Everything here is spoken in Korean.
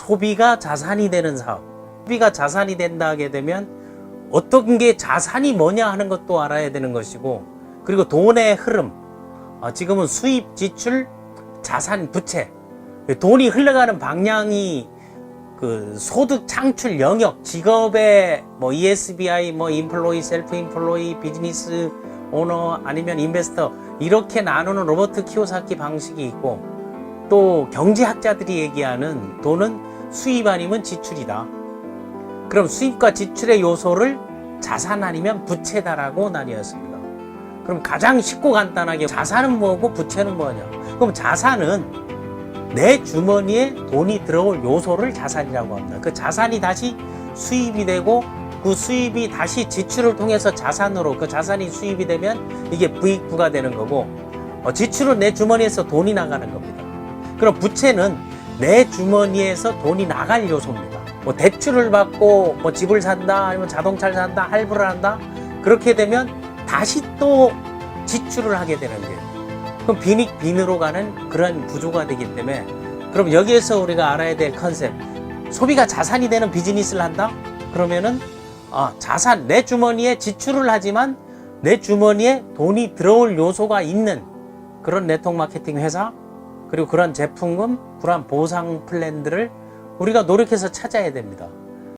소비가 자산이 되는 사업. 소비가 자산이 된다 하게 되면 어떤 게 자산이 뭐냐 하는 것도 알아야 되는 것이고 그리고 돈의 흐름. 아, 지금은 수입, 지출, 자산, 부채. 돈이 흘러가는 방향이 그 소득 창출 영역, 직업의 뭐 ESBI, 뭐 인플로이, 셀프 인플로이, 비즈니스 오너 아니면 인베스터 이렇게 나누는 로버트 키오사키 방식이 있고 또 경제학자들이 얘기하는 돈은 수입 아니면 지출이다. 그럼 수입과 지출의 요소를 자산 아니면 부채다라고 나뉘었습니다. 그럼 가장 쉽고 간단하게 자산은 뭐고 부채는 뭐냐? 그럼 자산은 내 주머니에 돈이 들어올 요소를 자산이라고 합니다. 그 자산이 다시 수입이 되고 그 수입이 다시 지출을 통해서 자산으로 그 자산이 수입이 되면 이게 부익부가 되는 거고 어, 지출은 내 주머니에서 돈이 나가는 겁니다. 그럼 부채는 내 주머니에서 돈이 나갈 요소입니다. 뭐 대출을 받고 뭐 집을 산다 아니면 자동차를 산다 할부를 한다 그렇게 되면 다시 또 지출을 하게 되는 거예요. 그럼 빈익 빈으로 가는 그런 구조가 되기 때문에 그럼 여기에서 우리가 알아야 될 컨셉 소비가 자산이 되는 비즈니스를 한다 그러면은 아, 자산 내 주머니에 지출을 하지만 내 주머니에 돈이 들어올 요소가 있는 그런 네트워크 마케팅 회사 그리고 그런 제품금 그런 보상 플랜들을 우리가 노력해서 찾아야 됩니다.